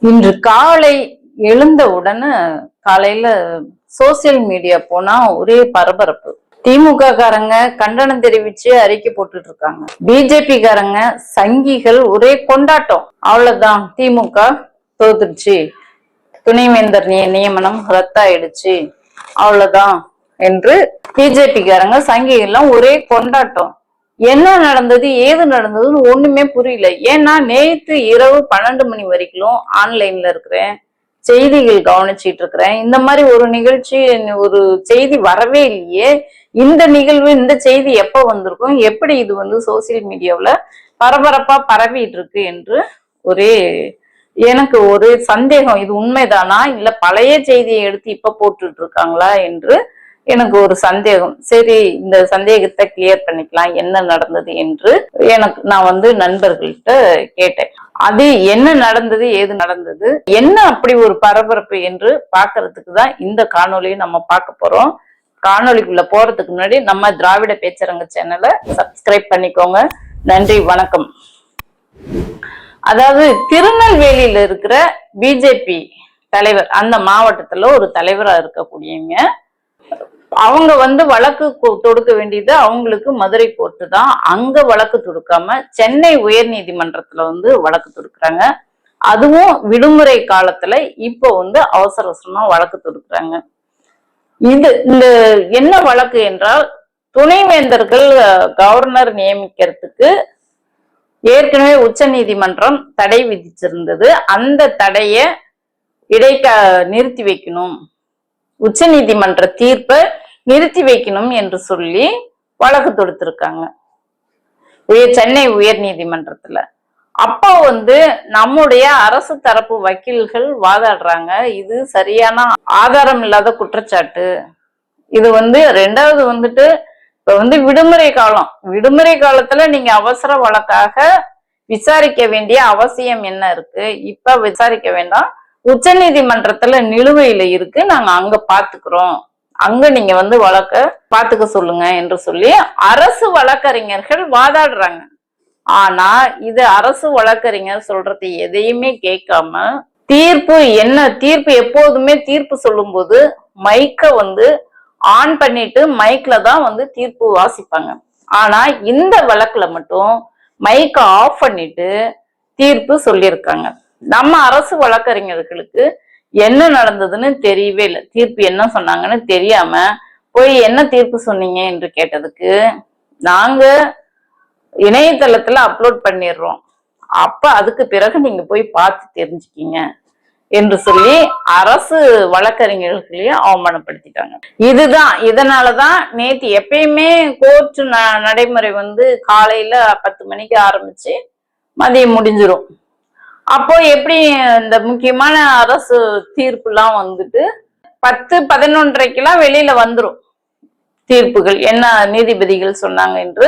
இன்று காலை எழுந்த உடனே காலையில சோசியல் மீடியா போனா ஒரே பரபரப்பு. திமுக காரங்க கண்டனம் தெரிவிச்சு அறிக்கை போட்டுட்டு இருக்காங்க பிஜேபி காரங்க சங்கிகள் ஒரே கொண்டாட்டம். அவ்வளவுதான். திமுக தோத்துருச்சு துணைவேந்தர் நிய- நியமனம் ரத்தாயிடுச்சு. அவ்வளவுதான். என்று பிஜேபி காரங்க சங்கிகள்லாம் ஒரே கொண்டாட்டம். என்ன நடந்தது ஏது நடந்ததுன்னு ஒண்ணுமே புரியல. ஏன்னா நேத்து இரவு பன்னெண்டு மணி வரைக்கும் ஆன்லைன்ல இருக்கிறேன் செய்திகள் கவனிச்சிட்டு இருக்கிறேன். இந்த மாதிரி ஒரு நிகழ்ச்சி ஒரு செய்தி வரவே இல்லையே. இந்த நிகழ்வு இந்த செய்தி எப்ப வந்திருக்கும்? எப்படி இது வந்து சோசியல் மீடியாவில் பரபரப்பா பரவிட்டு இருக்கு என்று ஒரே எனக்கு ஒரு சந்தேகம். இது உண்மைதானா? இல்ல பழைய செய்தியை எடுத்து இப்ப போட்டுட்டு இருக்காங்களா என்று எனக்கு ஒரு சந்தேகம். சரி இந்த சந்தேகத்தை கிளியர் பண்ணிக்கலாம். என்ன நடந்தது என்று எனக்கு நான் வந்து நண்பர்கள்ட்ட கேட்டேன். அது என்ன நடந்தது ஏது நடந்தது என்ன அப்படி ஒரு பரபரப்பு என்று பாக்குறதுக்கு தான் இந்த காணொலியை நம்ம பார்க்க போறோம். காணொலிக்குள்ள போறதுக்கு முன்னாடி நம்ம திராவிட பேச்சரங்க சேனலை சப்ஸ்கிரைப் பண்ணிக்கோங்க. நன்றி வணக்கம். அதாவது திருநெல்வேலியில இருக்கிற பிஜேபி தலைவர் அந்த மாவட்டத்துல ஒரு தலைவரா இருக்கக்கூடியவங்க அவங்க வந்து வழக்கு தொடுக்க வேண்டியது அவங்களுக்கு மதுரை கோர்ட்டு தான். அங்க வழக்கு தொடுக்காம சென்னை உயர் நீதிமன்றத்துல வந்து வழக்கு தொடுக்குறாங்க. அதுவும் விடுமுறை காலத்துல இப்போ வந்து அவசர அவசரமா வழக்கு தொடுக்குறாங்க. இது இந்த என்ன வழக்கு என்றால் துணைவேந்தர்கள் கவர்னர் நியமிக்கிறதுக்கு ஏற்கனவே உச்ச நீதிமன்றம் தடை விதிச்சிருந்தது. அந்த தடைய இடைக்க நிறுத்தி வைக்கணும். உச்ச நீதிமன்ற தீர்ப்பை நிறுத்தி வைக்கணும் என்று சொல்லி வழக்கு தொடுத்திருக்காங்க. உயர் சென்னை உயர் நீதிமன்றத்துல. அப்போ வந்து நம்முடைய அரசு தரப்பு வக்கீல்கள் வாதாடுறாங்க இது சரியான ஆதாரம் இல்லாத குற்றச்சாட்டு. இது வந்து ரெண்டாவது வந்துட்டு இப்ப வந்து விடுமுறை காலம். விடுமுறை காலத்துல நீங்க அவசர வழக்காக விசாரிக்க வேண்டிய அவசியம் என்ன இருக்கு? இப்ப விசாரிக்க வேண்டாம். உச்ச நீதிமன்றத்துல நிலுவையில இருக்கு. நாங்க அங்க பாத்துக்கிறோம். அங்க நீங்க வந்து வழக்க பாத்துக்க சொல்லுங்க என்று சொல்லி அரசு வழக்கறிஞர்கள் வாதாடுறாங்க. ஆனா இது அரசு வழக்கறிஞர் சொல்றது எதையுமே கேட்காம தீர்ப்பு என்ன தீர்ப்பு எப்போதுமே தீர்ப்பு சொல்லும்போது மைக்க வந்து ஆன் பண்ணிட்டு மைக்ல தான் வந்து தீர்ப்பு வாசிப்பாங்க. ஆனா இந்த வழக்குல மட்டும் மைக்க ஆஃப் பண்ணிட்டு தீர்ப்பு சொல்லியிருக்காங்க. நம்ம அரசு வழக்கறிஞர்களுக்கு என்ன நடந்ததுன்னு தெரியவே இல்லை. தீர்ப்பு என்ன சொன்னாங்கன்னு தெரியாம போய் என்ன தீர்ப்பு சொன்னீங்க என்று கேட்டதுக்கு நாங்க இணையதளத்துல அப்லோட் பண்ணிடுறோம். அப்ப அதுக்கு பிறகு நீங்க போய் பார்த்து தெரிஞ்சுக்கீங்க என்று சொல்லி அரசு வழக்கறிஞர்களையும் அவமானப்படுத்திட்டாங்க. இதுதான். இதனாலதான் நேத்து எப்பயுமே கோர்ட் நடைமுறை வந்து காலையில பத்து மணிக்கு ஆரம்பிச்சு மதியம் முடிஞ்சிடும் அப்போ எப்படி இந்த முக்கியமான அரசு தீர்ப்புலாம் வந்துட்டு பத்து பதினொன்றைக்கெல்லாம் வெளியில வந்துடும் தீர்ப்புகள். என்ன நீதிபதிகள் சொன்னாங்க என்று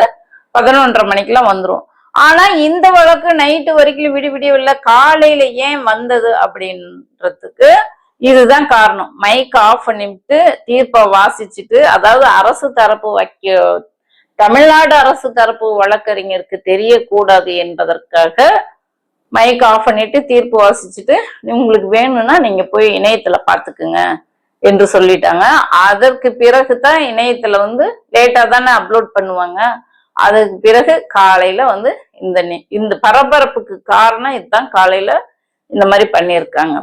பதினொன்றரை மணிக்கெல்லாம் வந்துடும் ஆனா இந்த வழக்கு நைட்டு வரைக்கும் விடி விடியவில்லை. காலையில ஏன் வந்தது அப்படின்றதுக்கு இதுதான் காரணம். மைக் ஆஃப் பண்ணிவிட்டு தீர்ப்பை வாசிச்சுட்டு அதாவது அரசு தரப்பு வைக்க தமிழ்நாடு அரசு தரப்பு வழக்கறிஞருக்கு தெரியக்கூடாது என்பதற்காக மைக் ஆஃப் பண்ணிட்டு தீர்ப்பு வாசிச்சுட்டு உங்களுக்கு வேணும்னா நீங்க போய் இணையத்துல பாத்துக்குங்க என்று சொல்லிட்டாங்க. அதற்கு பிறகு தான் இணையத்துல வந்து லேட்டா தானே அப்லோட் பண்ணுவாங்க. அதுக்கு பிறகு காலையில வந்து இந்த இந்த பரபரப்புக்கு காரணம் இதுதான். காலையில இந்த மாதிரி பண்ணியிருக்காங்க.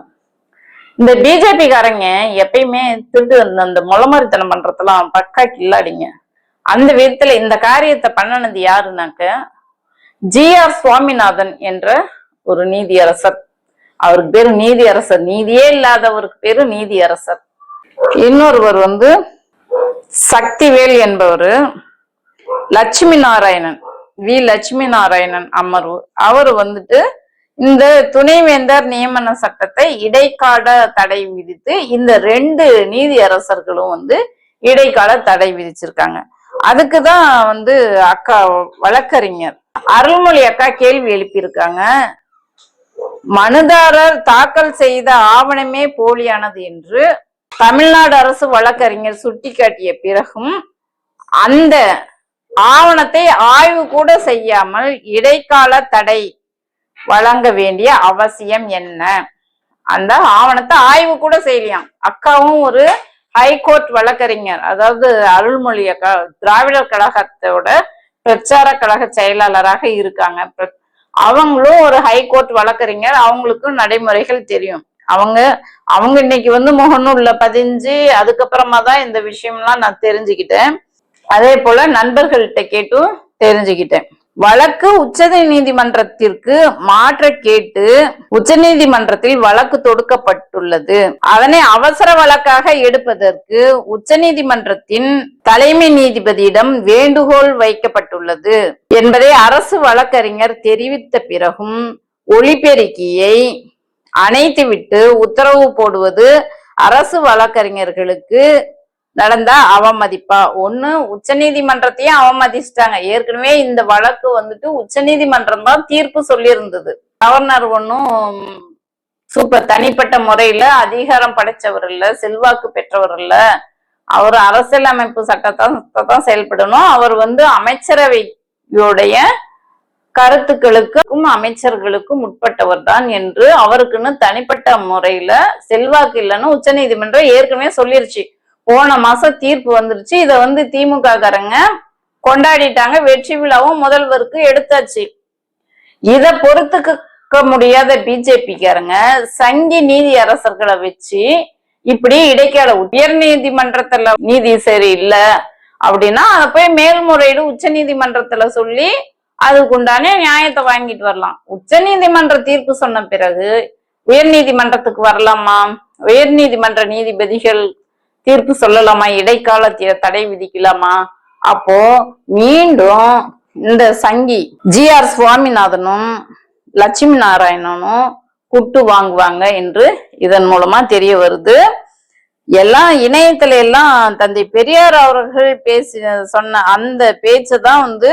இந்த பிஜேபி காரங்க எப்பயுமே திருட்டு அந்த- அந்த முளமாரித்தனம் பண்றதெல்லாம் பக்கா கில்லாடிங்க. அந்த விதத்துல இந்த காரியத்தை பண்ணனது யாருனாக்க ஜி ஆர் சுவாமிநாதன் என்ற ஒரு நீதியரசர். அவருக்கு பேரு நீதியரசர். நீதியே இல்லாதவருக்கு பேரு நீதியரசர். இன்னொருவர் வந்து சக்திவேல் என்பவர். லட்சுமி நாராயணன் வி. லட்சுமி நாராயணன் அமர்வு. அவர் வந்துட்டு இந்த துணைவேந்தர் நியமன சட்டத்தை இடைக்கால தடை விதித்து இந்த ரெண்டு நீதியரசர்களும் வந்து இடைக்கால தடை விதிச்சிருக்காங்க. அதுக்கு தான் வந்து அக்கா வழக்கறிஞர். அருள்மொழி அக்கா கேள்வி எழுப்பியிருக்காங்க. மனுதாரர் தாக்கல் செய்த ஆவணமே போலியானது என்று தமிழ்நாடு அரசு வழக்கறிஞர் சுட்டிக்காட்டிய பிறகும் அந்த ஆவணத்தை ஆய்வு கூட செய்யாமல் இடைக்கால தடை வழங்க வேண்டிய அவசியம் என்ன? அந்த ஆவணத்தை ஆய்வு கூட செய்யலாம் அக்காவும் ஒரு ஹைகோர்ட் வழக்கறிஞர் அதாவது அருள்மொழி அக்கா திராவிடர் கழகத்தோட பிரச்சார கழக செயலாளராக இருக்காங்க. அவங்களும் ஒரு ஹைகோர்ட் வழக்கறிஞர். அவங்களுக்கும் நடைமுறைகள் தெரியும். அவங்க அவங்க இன்னைக்கு வந்து முகநூல்ல பதிஞ்சு அதுக்கப்புறமா தான் இந்த விஷயம்லாம் நான் தெரிஞ்சுக்கிட்டேன். அதே போல நண்பர்கள்ட்ட கேட்டும் தெரிஞ்சுக்கிட்டேன். வழக்கு உச்ச நீதிமன்றத்திற்கு மாற்ற கேட்டு உச்சநீதிமன்றத்தில் வழக்கு தொடுக்கப்பட்டுள்ளது. அதனை அவசர வழக்காக எடுப்பதற்கு உச்ச நீதிமன்றத்தின் தலைமை நீதிபதியிடம் வேண்டுகோள் வைக்கப்பட்டுள்ளது என்பதை அரசு வழக்கறிஞர் தெரிவித்த பிறகும் ஒளிபெருக்கியை அணைத்துவிட்டு உத்தரவு போடுவது அரசு வழக்கறிஞர்களுக்கு நடந்தா அவமதிப்பா. ஒண்ணு உச்சநீதிமன்றத்தையும் அவமதிச்சிட்டாங்க. ஏற்கனவே இந்த வழக்கு வந்துட்டு உச்சநீதிமன்றம் தான் தீர்ப்பு சொல்லியிருந்தது. கவர்னர் ஒன்னும் சூப்பர் தனிப்பட்ட முறையில அதிகாரம் படைச்சவர் இல்ல செல்வாக்கு பெற்றவர் இல்ல. அவர் அரசியலமைப்பு சட்டத்தை தான் செயல்படணும். அவர் வந்து அமைச்சரவையுடைய கருத்துக்களுக்கும் அமைச்சர்களுக்கும் உட்பட்டவர் தான் என்று அவருக்குன்னு தனிப்பட்ட முறையில செல்வாக்கு இல்லைன்னு உச்சநீதிமன்றம் ஏற்கனவே சொல்லிருச்சு. போன மாசம் தீர்ப்பு வந்துருச்சு. இதை வந்து திமுக காரங்க கொண்டாடிட்டாங்க. வெற்றி விழாவும் முதல்வருக்கு எடுத்தாச்சு. இத பொறுத்துக்க முடியாத பிஜேபிக்காரங்க சங்கி நீதி அரசர்களை வச்சு இப்படி இடைக்கால உயர் நீதிமன்றத்துல நீதி சரியில்லை அப்படின்னா அதை போய் மேல்முறையீடு உச்ச நீதிமன்றத்துல சொல்லி அதுக்குண்டான நியாயத்தை வாங்கிட்டு வரலாம். உச்ச நீதிமன்ற தீர்ப்பு சொன்ன பிறகு உயர் நீதிமன்றத்துக்கு வரலாமா? உயர் நீதிமன்ற நீதிபதிகள் தீர்ப்பு சொல்லலாமா? இடைக்கால தடை விதிக்கலாமா? அப்போ மீண்டும் இந்த சங்கி ஜி ஆர் சுவாமிநாதனும் லட்சுமி நாராயணனும் குட்டு வாங்குவாங்க என்று இதன் மூலமா தெரிய வருது. எல்லாம் இணையத்துல எல்லாம் தந்தை பெரியார் அவர்கள் பேசி சொன்ன அந்த பேச்சை தான் வந்து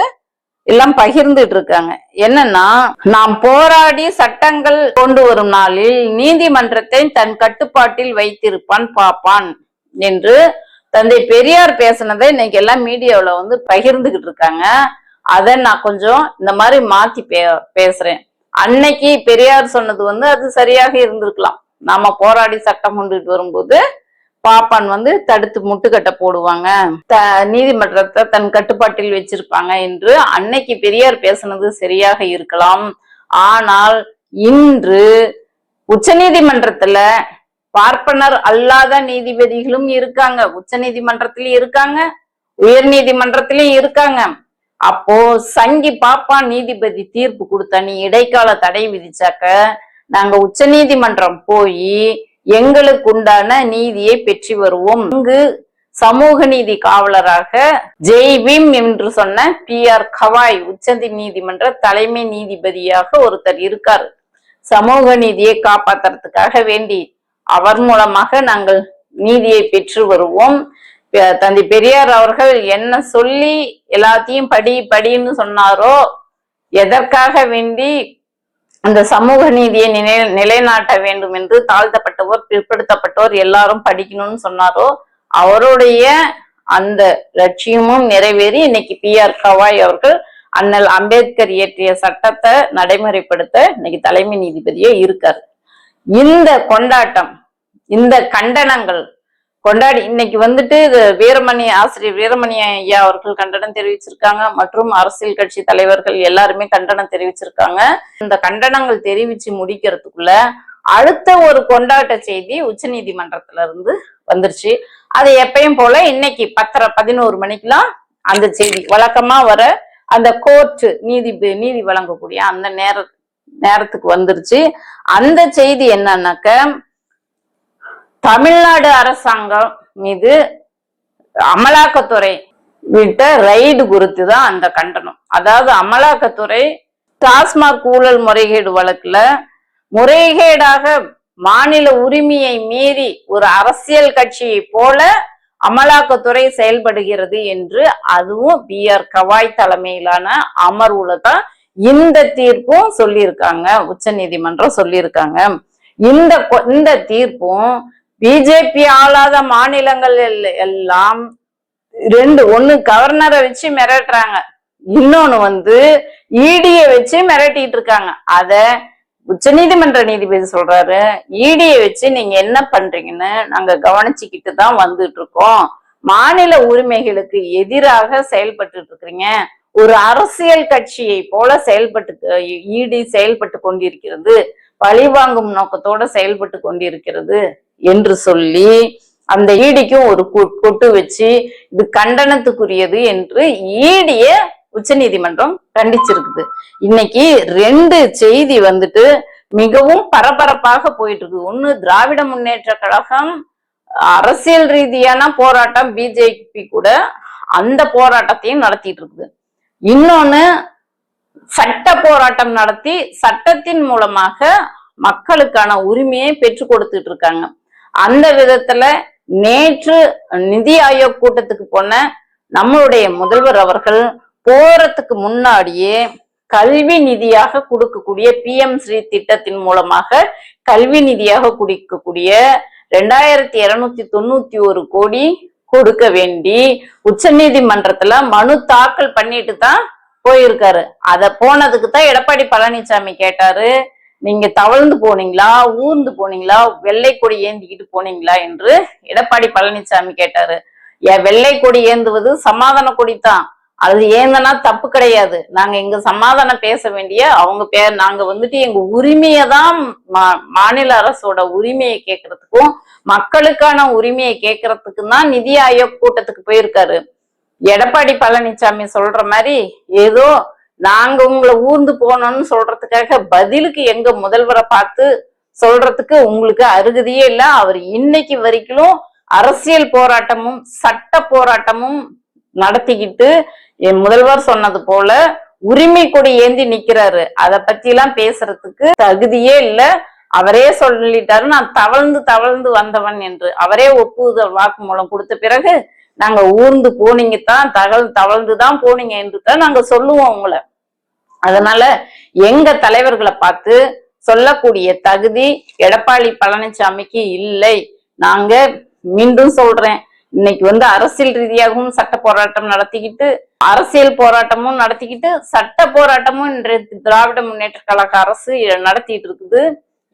எல்லாம் பகிர்ந்துட்டு இருக்காங்க. என்னன்னா நாம் போராடி சட்டங்கள் கொண்டு வரும் நாளில் நீதிமன்றத்தை தன் கட்டுப்பாட்டில் வைத்திருப்பான் பாப்பான் என்று தந்தை பெரியார் பேசினதை இன்னைக்கு எல்லாம் மீடியாவில் வந்து பகிர்ந்துகிட்டு இருக்காங்க. அதை நான் கொஞ்சம் இந்த மாதிரி மாத்தி பே பேசுறேன். அன்னைக்கு பெரியார் சொன்னது வந்து அது சரியாக இருந்திருக்கலாம். நாம போராடி சட்டம் கொண்டுட்டு வரும்போது பாப்பான் வந்து தடுத்து முட்டுக்கட்டை போடுவாங்க. த நீதிமன்றத்தை தன் கட்டுப்பாட்டில் வச்சிருப்பாங்க என்று அன்னைக்கு பெரியார் பேசுனது சரியாக இருக்கலாம். ஆனால் இன்று உச்சநீதிமன்றத்துல பார்ப்பனர் அல்லாத நீதிபதிகளும் இருக்காங்க. உச்ச நீதிமன்றத்திலயும் இருக்காங்க உயர் நீதிமன்றத்திலயும் இருக்காங்க. அப்போ சங்கி பாப்பா நீதிபதி தீர்ப்பு கொடுத்தா நீ இடைக்கால தடை விதிச்சாக்க நாங்க உச்ச நீதிமன்றம் போய் எங்களுக்கு உண்டான நீதியை பெற்று வருவோம். இங்கு சமூக நீதி காவலராக ஜெய்பீம் என்று சொன்ன பி ஆர் கவாய் உச்ச நீதிமன்ற தலைமை நீதிபதியாக ஒருத்தர் இருக்கார். சமூக நீதியை காப்பாத்துறதுக்காக வேண்டி அவர் மூலமாக நாங்கள் நீதியை பெற்று வருவோம். தந்தை பெரியார் அவர்கள் என்ன சொல்லி எல்லாத்தையும் படி படின்னு சொன்னாரோ எதற்காக வேண்டி அந்த சமூக நீதியை நிலை நிலைநாட்ட வேண்டும் என்று தாழ்த்தப்பட்டவர் பிற்படுத்தப்பட்டோர் எல்லாரும் படிக்கணும்னு சொன்னாரோ அவருடைய அந்த லட்சியமும் நிறைவேறி இன்னைக்கு பி ஆர் கவாய் அவர்கள் அண்ணல் அம்பேத்கர் இயற்றிய சட்டத்தை நடைமுறைப்படுத்த இன்னைக்கு தலைமை நீதிபதியே இருக்காரு. இந்த கொண்டாட்டம் இந்த கண்டனங்கள் கொண்டாடி இன்னைக்கு வந்துட்டு இது வீரமணி ஆசிரியர் வீரமணி ஐயா அவர்கள் கண்டனம் தெரிவிச்சிருக்காங்க மற்றும் அரசியல் கட்சி தலைவர்கள் எல்லாருமே கண்டனம் தெரிவிச்சிருக்காங்க. இந்த கண்டனங்கள் தெரிவிச்சு முடிக்கிறதுக்குள்ள அடுத்த ஒரு கொண்டாட்ட செய்தி உச்சநீதிமன்றத்துல இருந்து வந்துருச்சு. அது எப்பயும் போல இன்னைக்கு பத்தரை பதினோரு மணிக்கெல்லாம் அந்த செய்தி வழக்கமா வர அந்த கோர்ட் நீதி நீதி வழங்கக்கூடிய அந்த நேர நேரத்துக்கு வந்துருச்சு. அந்த செய்தி என்னன்னாக்க தமிழ்நாடு அரசாங்கம் மீது அமலாக்கத்துறை விட்ட ரைடு குறித்து தான் அந்த கண்டனம். அதாவது அமலாக்கத்துறை டாஸ்மாக் ஊழல் முறைகேடு வழக்குல முறைகேடாக மாநில உரிமையை மீறி ஒரு அரசியல் கட்சியை போல அமலாக்கத்துறை செயல்படுகிறது என்று அதுவும் பி ஆர் கவாய் தலைமையிலான அமர்வுல தான் இந்த தீர்ப்பும் சொல்லியிருக்காங்க உச்ச நீதிமன்றம் சொல்லியிருக்காங்க. இந்த இந்த தீர்ப்பும் பிஜேபி ஆளாத மாநிலங்கள் எல்லாம் ரெண்டு ஒண்ணு கவர்னரை வச்சு மிரட்டுறாங்க. இன்னொன்னு வந்து இடிய வச்சு மிரட்டிட்டு இருக்காங்க. அத உச்சநீதிமன்ற நீதிபதி சொல்றாரு ஈடியை வச்சு நீங்க என்ன பண்றீங்கன்னு நாங்க கவனிச்சுக்கிட்டு தான் வந்துட்டு இருக்கோம். மாநில உரிமைகளுக்கு எதிராக செயல்பட்டு இருக்கிறீங்க. ஒரு அரசியல் கட்சியை போல செயல்பட்டு ஈடி செயல்பட்டு கொண்டிருக்கிறது பழிவாங்கும் நோக்கத்தோட செயல்பட்டு கொண்டிருக்கிறது என்று சொல்லி அந்த ஈடிக்கும் ஒரு கொட்டு வச்சு இது கண்டனத்துக்குரியது என்று ஈடிய உச்சநீதிமன்றம் கண்டிச்சிருக்குது. இன்னைக்கு ரெண்டு செய்தி வந்துட்டு மிகவும் பரபரப்பாக போயிட்டு இருக்கு ஒண்ணு திராவிட முன்னேற்ற கழகம் அரசியல் ரீதியான போராட்டம் பிஜேபி கூட அந்த போராட்டத்தையும் நடத்திட்டு இருக்குது. இன்னொன்னு சட்ட போராட்டம் நடத்தி சட்டத்தின் மூலமாக மக்களுக்கான உரிமையை பெற்று கொடுத்துட்டு இருக்காங்க. அந்த விதத்துல நேற்று நிதி ஆயோக் கூட்டத்துக்கு போன நம்மளுடைய முதல்வர் அவர்கள் போறதுக்கு முன்னாடியே கல்வி நிதியாக கொடுக்கக்கூடிய பிஎம் ஸ்ரீ திட்டத்தின் மூலமாக கல்வி நிதியாக கொடுக்கக்கூடிய ரெண்டாயிரத்தி இருநூத்தி தொண்ணூத்தி ஒரு கோடி கொடுக்க வேண்டி உச்சநீதிமன்றத்துல மனு தாக்கல் பண்ணிட்டு தான் போயிருக்காரு. அத போனதுக்கு தான் எடப்பாடி பழனிசாமி கேட்டாரு நீங்க தவழ்ந்து போனீங்களா? ஊர்ந்து போனீங்களா? வெள்ளை கொடி ஏந்திக்கிட்டு போனீங்களா? என்று எடப்பாடி பழனிசாமி கேட்டாரு. என் வெள்ளை கொடி ஏந்துவது சமாதான கொடி தான் அது ஏந்தனா தப்பு கிடையாது. நாங்க இங்க சமாதானம் பேச வேண்டிய அவங்க பேர் நாங்க வந்துட்டு எங்க உரிமையை தான் மா- மாநில அரசோட உரிமையை கேட்கறதுக்கும் மக்களுக்கான உரிமையை கேட்கறதுக்கும் தான் நிதி ஆயோக் கூட்டத்துக்கு போயிருக்காரு. எடப்பாடி பழனிசாமி சொல்ற மாதிரி ஏதோ நாங்க உங்களை ஊர்ந்து போனோம்னு சொல்றதுக்காக பதிலுக்கு எங்க முதல்வரை பார்த்து சொல்றதுக்கு உங்களுக்கு அருகதையே இல்ல. அவர் இன்னைக்கு வரைக்கும் அரசியல் போராட்டமும் சட்ட போராட்டமும் நடத்திக்கிட்டு என் முதல்வர் சொன்னது போல உரிமை கொடி ஏந்தி நிக்கிறாரு. அதை பத்தி எல்லாம் பேசுறதுக்கு தகுதியே இல்ல. அவரே சொல்லிட்டாரு நான் தவழ்ந்து தவழ்ந்து வந்தவன் என்று. அவரே ஒப்புதல் வாக்குமூலம் கொடுத்த பிறகு நாங்க ஊர்ந்து போனீங்க தான் தகவல் தவழ்ந்து தான் போனீங்க என்று தான் நாங்க சொல்லுவோம் உங்களை. அதனால எங்க தலைவர்களை பார்த்து சொல்லக்கூடிய தகுதி எடப்பாடி பழனிசாமிக்கு இல்லை. நாங்க மீண்டும் சொல்றேன் இன்னைக்கு வந்து அரசியல் ரீதியாகவும் சட்ட போராட்டம் நடத்திக்கிட்டு அரசியல் போராட்டமும் நடத்திக்கிட்டு சட்ட போராட்டமும் இன்றைய திராவிட முன்னேற்ற கழக அரசு நடத்திட்டு இருக்குது.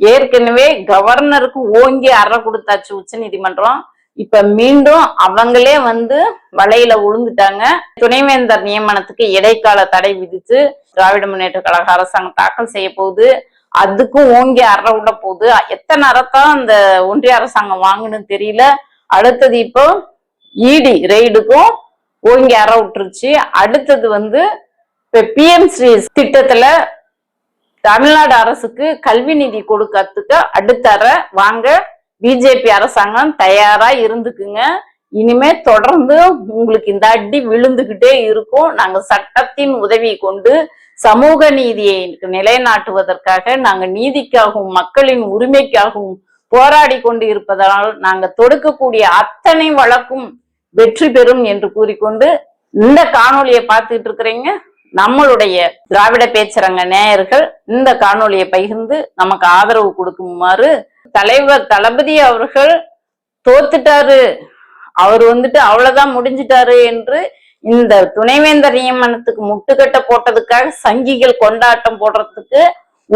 ஏற்கனவே கவர்னருக்கு ஓங்கி அற கொடுத்தாச்சு உச்சநீதிமன்றம். இப்ப மீண்டும் அவங்களே வந்து வலையில உழுந்துட்டாங்க. துணைவேந்தர் நியமனத்துக்கு இடைக்கால தடை விதித்து திராவிட முன்னேற்ற கழக அரசாங்கம் தாக்கல் செய்ய போகுது. அதுக்கும் ஓங்கி அற விட போகுது. எத்தனை அறத்தான் அந்த ஒன்றிய அரசாங்கம் வாங்குன்னு தெரியல. அடுத்தது இப்போ இடி ரெய்டுக்கும் ஓங்கி அற விட்டுருச்சு. அடுத்தது வந்து இப்ப பிஎம்சி திட்டத்துல தமிழ்நாடு அரசுக்கு கல்வி நிதி கொடுக்கறதுக்கு அடுத்தர வாங்க பிஜேபி அரசாங்கம் தயாரா இருந்துக்குங்க. இனிமே தொடர்ந்து உங்களுக்கு இந்த அடி விழுந்துகிட்டே இருக்கும். நாங்க சட்டத்தின் உதவி கொண்டு சமூக நீதியை நிலைநாட்டுவதற்காக நாங்க நீதிக்காகவும் மக்களின் உரிமைக்காகவும் போராடி கொண்டு இருப்பதால் நாங்க தொடுக்கக்கூடிய அத்தனை வழக்கும் வெற்றி பெறும் என்று கூறிக்கொண்டு இந்த காணொலியை பார்த்துட்டு இருக்கிறீங்க. நம்மளுடைய திராவிட பேச்சரங்க நேயர்கள் இந்த காணொலியை பகிர்ந்து நமக்கு ஆதரவு கொடுக்குமாறு தலைவர் தளபதி அவர்கள் தோத்துட்டாரு. அவர் வந்துட்டு அவ்வளவுதான் முடிஞ்சிட்டாரு என்று இந்த துணைவேந்தர் நியமனத்துக்கு முட்டுக்கட்டை போட்டதுக்காக சங்கிகள் கொண்டாட்டம் போடுறதுக்கு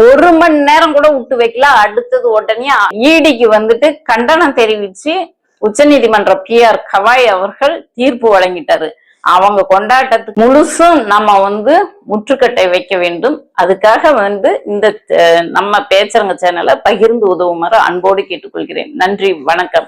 ஒரு மணி நேரம் கூட விட்டு வைக்கல. அடுத்தது உடனே ஈடிக்கு வந்துட்டு கண்டனம் தெரிவிச்சு உச்சநீதிமன்ற பி ஆர் கவாய் அவர்கள் தீர்ப்பு வழங்கிட்டாரு. அவங்க கொண்டாட்டத்துக்கு முழுசும் நம்ம வந்து முற்றுக்கட்டை வைக்க வேண்டும். அதுக்காக வந்து இந்த நம்ம பேச்சரங்க சேனலை பகிர்ந்து உதவுமாறு அன்போடு கேட்டுக்கொள்கிறேன். நன்றி வணக்கம்.